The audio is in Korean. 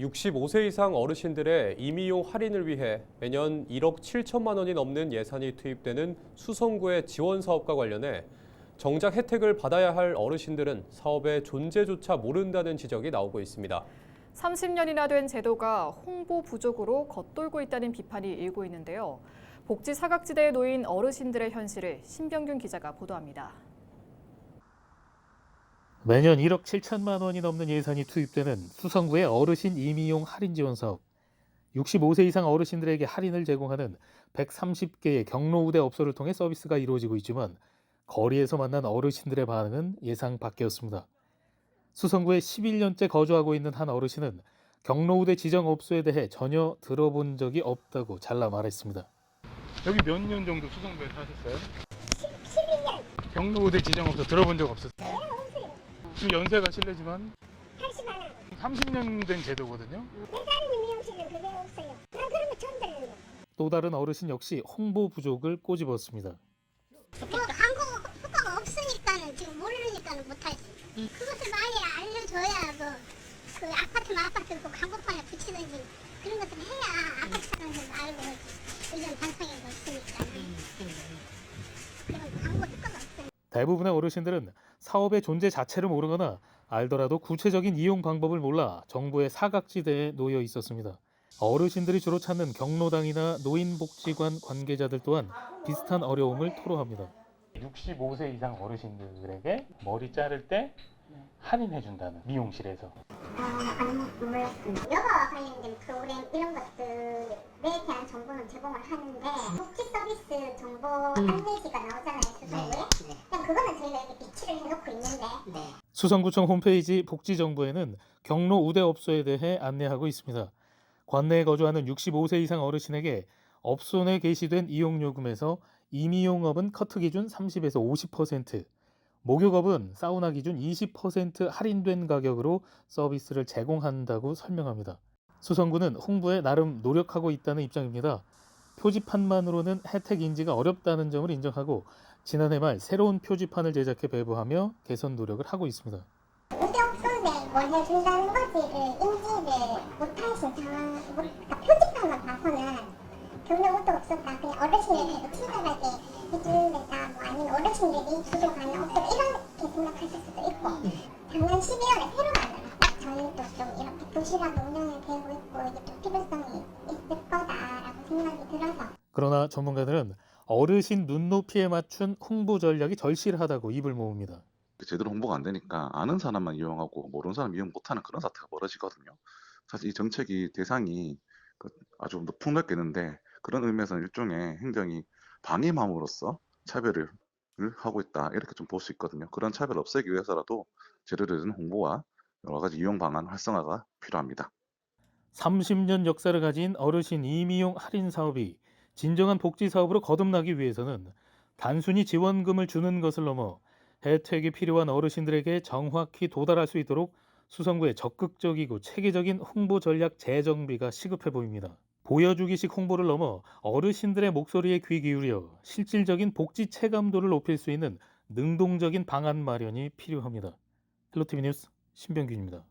65세 이상 어르신들의 임의용 할인을 위해 매년 1억 7천만 원이 넘는 예산이 투입되는 수성구의 지원 사업과 관련해 정작 혜택을 받아야 할 어르신들은 사업의 존재조차 모른다는 지적이 나오고 있습니다. 30년이나 된 제도가 홍보 부족으로 겉돌고 있다는 비판이 일고 있는데요. 복지 사각지대에 놓인 어르신들의 현실을 신병균 기자가 보도합니다. 매년 1억 7천만 원이 넘는 예산이 투입되는 수성구의 어르신 임의용 할인 지원 사업. 65세 이상 어르신들에게 할인을 제공하는 130개의 경로 우대 업소를 통해 서비스가 이루어지고 있지만 거리에서 만난 어르신들의 반응은 예상 밖이었습니다. 수성구에 11년째 거주하고 있는 한 어르신은 경로 우대 지정 업소에 대해 전혀 들어본 적이 없다고 잘라 말했습니다. 여기 몇 년 정도 수성구에 사셨어요? 11년. 경로우대 지정업소 들어본 적 없었어요? 지금 연세가 실례지만 30년 된 제도거든요. 다른 미용실은 그게 없어요. 나 그러면 처음 들어요. 또 다른 어르신 역시 홍보 부족을 꼬집었습니다. 뭐 광고 효과가 없으니까는 지금 모르니까는 못하지. 그것을 많이 알려줘야 뭐, 그 아파트만 아파트 그 광고판에 붙이든지 그런 것들을 해야 아파트 사람들도 알고 의견 반성이 없으니까. 그런 광고 효과가 없어요. 대부분의 어르신들은 사업의 존재 자체를 모르거나 알더라도 구체적인 이용 방법을 몰라 정부의 사각지대에 놓여 있었습니다. 어르신들이 주로 찾는 경로당이나 노인복지관 관계자들 또한 비슷한 어려움을 토로합니다. 65세 이상 어르신들에게 머리 자를 때 할인해 준다는 미용실에서 여가와 관련된 프로그램 이런 것들에 대한 정보는 제공을 하는데 복지 서비스 정보 안내지가 나오잖아요 수성구에 그냥 그거는 비치를 해놓고 있는데 수성구청 홈페이지 복지정보에는 경로 우대 업소에 대해 안내하고 있습니다. 관내에 거주하는 65세 이상 어르신에게 업소 내 게시된 이용요금에서 임의용업은 커트 기준 30에서 50%, 목욕업은 사우나 기준 20% 할인된 가격으로 서비스를 제공한다고 설명합니다. 수성구는 홍보에 나름 노력하고 있다는 입장입니다. 표지판만으로는 혜택 인지가 어렵다는 점을 인정하고 지난해 말 새로운 표지판을 제작해 배부하며 개선 노력을 하고 있습니다. 우대업소에 뭘 해준다는 거지를 인지를 못하신 상황 못, 그러니까 표지판만 봐서는 경력 우도 없었다. 그냥 어르신들에게 친절하게 해주는 데다. 뭐 아니면 어르신들이 부족한 업소 이렇게 생각하실 수도 있고. 작년 12월에 새로 만들었어요 저희도 좀 이렇게 도시락 운영이 되고 있고 이게 좀 필요성이 있을 거다라고 생각이 들어서. 그러나 전문가들은 어르신 눈높이에 맞춘 홍보 전략이 절실하다고 입을 모읍니다. 제대로 홍보가 안 되니까 아는 사람만 이용하고 모르는 사람 이용 못하는 그런 사태가 벌어지거든요. 사실 이 정책이 대상이 그 아주 폭넓게 있는데 그런 의미에서는 일종의 행정이 방임함으로써 차별을 하고 있다 이렇게 좀 볼 수 있거든요. 그런 차별 을 없애기 위해서라도 제대로 된 홍보와 여러 가지 이용 방안 활성화가 필요합니다. 30년 역사를 가진 어르신 임의용 할인 사업이 진정한 복지 사업으로 거듭나기 위해서는 단순히 지원금을 주는 것을 넘어 혜택이 필요한 어르신들에게 정확히 도달할 수 있도록 수성구의 적극적이고 체계적인 홍보 전략 재정비가 시급해 보입니다. 보여주기식 홍보를 넘어 어르신들의 목소리에 귀 기울여 실질적인 복지 체감도를 높일 수 있는 능동적인 방안 마련이 필요합니다. 헬로티비 뉴스 신병균입니다.